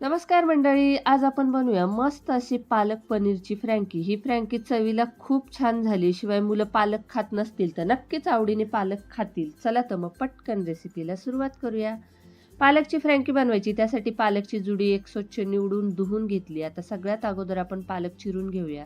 नमस्कार मंडळी आज आपण बनवूया मस्त अशी पालक पनीरची फ्रँकी. ही फ्रँकी चवीला खूप छान झाली शिवाय मुलं पालक खात नसतील तर नक्कीच आवडीने पालक खातील. चला तर मग पटकन रेसिपीला सुरुवात करूया. पालकची फ्रँकी बनवायची त्यासाठी पालकची जुडी एक स्वच्छ निवडून धुवून घेतली. आता सगळ्यात अगोदर आपण पालक चिरून घेऊया.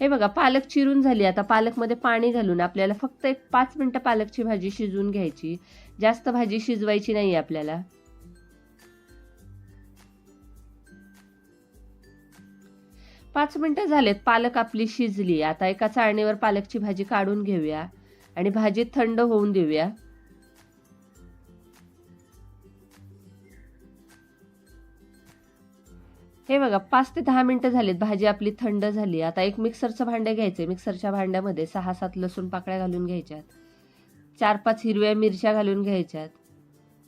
हे बघा पालक चिरून झाली. आता पालकमध्ये पाणी घालून आपल्याला फक्त एक पाच मिनटं पालकची भाजी शिजवून घ्यायची. जास्त भाजी शिजवायची नाही आपल्याला. पाच मिनटं झालेत पालक आपली शिजली. आता एका चाळणीवर पालकची भाजी काढून घेऊया. आणि भाजी थंड होऊन देऊया. हे बघा पाच ते दहा मिनटं झालीत. भाजी आपली थंड झाली. आता एक मिक्सरचं भांडं घ्यायचं मिक्सरच्या भांड्यामध्ये सहा सात लसूण पाकळ्या घालून घ्यायच्यात. चार पाच हिरव्या मिरच्या घालून घ्यायच्यात.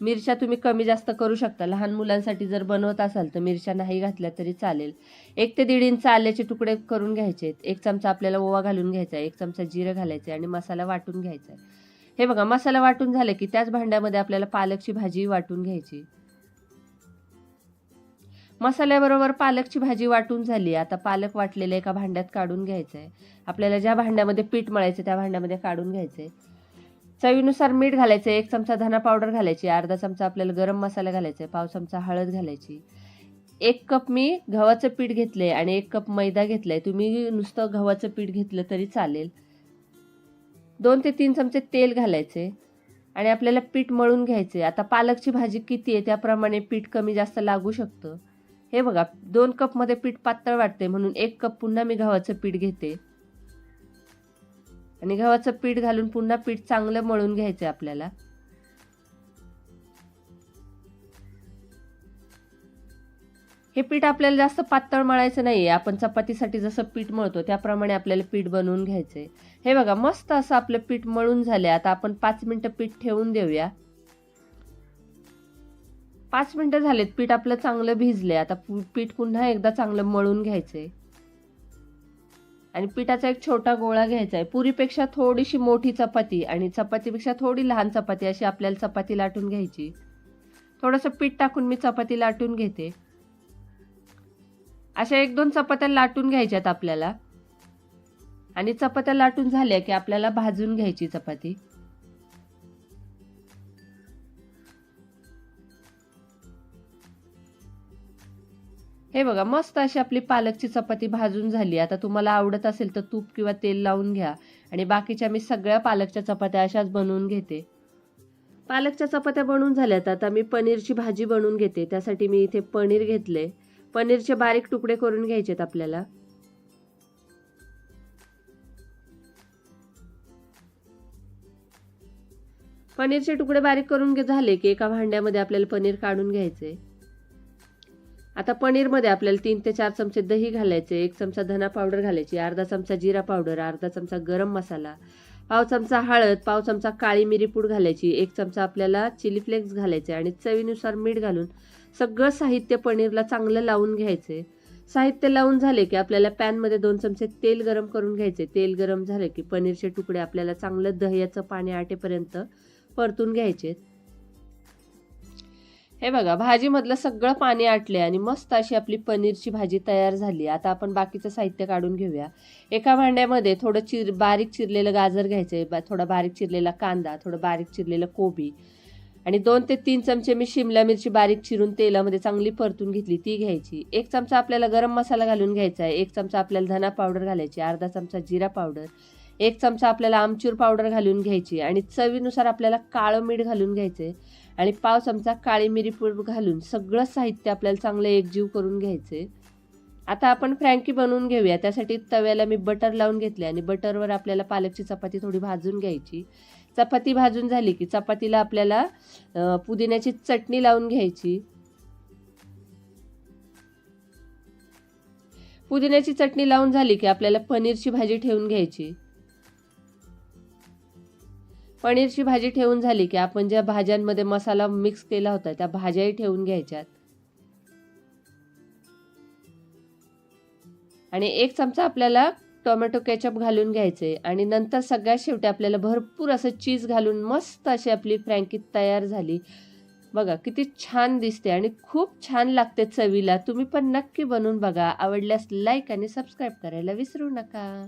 मिरच्या तुम्ही कमी जास्त करू शकता. लहान मुलांसाठी जर बनवत असाल तर मिरच्या नाही घातल्या तरी चालेल. एक ते दीड इंच आल्याचे तुकडे करून घ्यायचे एक चमचा आपल्याला ओवा घालून घ्यायचा एक चमचा जिरं घालायचं आणि मसाला वाटून घ्यायचा हे बघा मसाला वाटून झाले की त्याच भांड्यामध्ये आपल्याला पालकची भाजी वाटून घ्यायची. मसाल्याबरोबर पालकची भाजी वाटून झाली. आता पालक वाटलेलं एका भांड्यात काढून घ्यायचं आहे आपल्याला ज्या भांड्यामध्ये पीठ मळायचं त्या भांड्यामध्ये काढून घ्यायचं आहे चवीनुसार मीठ घालायचं एक चमचा धना पावडर घालायची. अर्धा चमचा आपल्याला गरम मसाला घालायचा आहे पाव चमचा हळद घालायची. एक कप मी गव्हाचं पीठ घेतलं आहे आणि एक कप मैदा घेतला आहे तुम्ही नुसतं गव्हाचं पीठ घेतलं तरी चालेल. दोन ते तीन चमचे तेल घालायचे आणि आपल्याला पीठ मळून घ्यायचे आता पालकची भाजी किती आहे त्याप्रमाणे पीठ कमी जास्त लागू शकतं. हे बघा दोन कपमध्ये पीठ पातळ वाटते म्हणून एक कप पुन्हा मी गव्हाचं पीठ घेते. आणि गव्हाचं पीठ घालून पुन्हा पीठ चांगलं मळून घ्यायचं आपल्याला. हे पीठ आपल्याला जास्त पातळ मळायचं नाही आहे आपण चपातीसाठी जसं पीठ मळतो त्याप्रमाणे आपल्याला पीठ बनवून घ्यायचं आहे हे बघा मस्त असं आपलं पीठ मळून झालंय. आता आपण पाच मिनटं पीठ ठेवून देऊया. पाच मिनटं झालेत. पीठ आपलं चांगलं भिजले आता पीठ पुन्हा एकदा चांगलं मळून घ्यायचंय. आणि पिठाचा एक छोटा गोळा घ्यायचा आहे पुरीपेक्षा थोडीशी मोठी चपाती आणि चपातीपेक्षा थोडी लहान चपाती अशी आपल्याला चपाती लाटून घ्यायची. थोडंसं पीठ टाकून मी चपाती लाटून घेते. अशा एक दोन चपात्या लाटून घ्यायच्यात आपल्याला. आणि चपात्या लाटून झाल्या की आपल्याला भाजून घ्यायची चपाती. हे बघा मस्त अशी आपली पालकची चपाती भाजून झाली. आता तुम्हाला आवडत असेल तर तूप किंवा तेल लावून घ्या. आणि बाकीच्या मी सगळ्या पालकच्या चपात्या अशाच बनवून घेते. पालकच्या चपात्या बनवून झाल्यात. आता मी पनीरची भाजी बनवून घेते. त्यासाठी मी इथे पनीर घेतले पनीरचे बारीक तुकडे करून घ्यायचेत आपल्याला. पनीरचे तुकडे बारीक करून झाले की एका भांड्यामध्ये आपल्याला पनीर काढून घ्यायचे आता पनीरमध्ये आपल्याला तीन ते चार चमचे दही घालायचे एक चमचा धना पावडर घालायची अर्धा चमचा जिरा पावडर अर्धा चमचा गरम मसाला पाव चमचा हळद पाव चमचा काळी मिरी पूड घालायची एक चमचा आपल्याला चिली फ्लेक्स घालायचे आणि चवीनुसार मीठ घालून सगळं साहित्य पनीरला चांगलं लावून घ्यायचे. साहित्य लावून झाले की आपल्याला पॅनमध्ये दोन चमचे तेल गरम करून घ्यायचे. तेल गरम झाले की पनीरचे तुकडे आपल्याला चांगलं दह्याचं पाणी आटेपर्यंत परतून घ्यायचे. हे बघा भाजीमधलं सगळं पाणी आटले आणि मस्त अशी आपली पनीरची भाजी तयार झाली. आता आपण बाकीचं साहित्य काढून घेऊया. एका भांड्यामध्ये थोडं चिर बारीक चिरलेलं गाजर घ्यायचं आहे थोडा बारीक चिरलेला कांदा थोडं बारीक चिरलेलं कोबी आणि दोन ते तीन चमचे मी शिमला मिरची बारीक चिरून तेलामध्ये चांगली परतून घेतली ती घ्यायची. एक चमचा आपल्याला गरम मसाला घालून घ्यायचा आहे एक चमचा आपल्याला धना पावडर घालायची अर्धा चमचा जिरा पावडर एक चमचा आपल्याला आमचूर पावडर घालून घ्यायची आणि चवीनुसार आपल्याला काळं मीठ घालून घ्यायचे आणि पाव चमचा काळी मिरी पूड घालून सगळं साहित्य आपल्याला चांगलं एकजीव करून घ्यायचे. आता आपण फ्रँकी बनवून घेऊया. त्यासाठी तव्याला मी बटर लावून घेतले आणि बटरवर आपल्याला पालकची चपाती थोडी भाजून घ्यायची. चपाती भाजून झाली की चपातीला आपल्याला पुदिन्याची चटणी लावून घ्यायची. पुदिन्याची चटणी लावून झाली की आपल्याला पनीरची भाजी ठेवून घ्यायची. पनीरची भाजी ठेवून झाली की आपण ज्या भाज्यांमध्ये मसाला मिक्स केला होता त्या भाज्याही ठेवून घ्यायच्यात. आणि एक चमचा आपल्याला टोमॅटो केचप घालून घ्यायचे. आणि नंतर सगळ्यात शेवटी आपल्याला भरपूर असं चीज घालून मस्त अशी आपली फ्रँकी तयार झाली. बघा किती छान दिसते आणि खूप छान लागते चवीला. तुम्ही पण नक्की बनवून बघा. आवडल्यास लाईक आणि सबस्क्राईब करायला विसरू नका.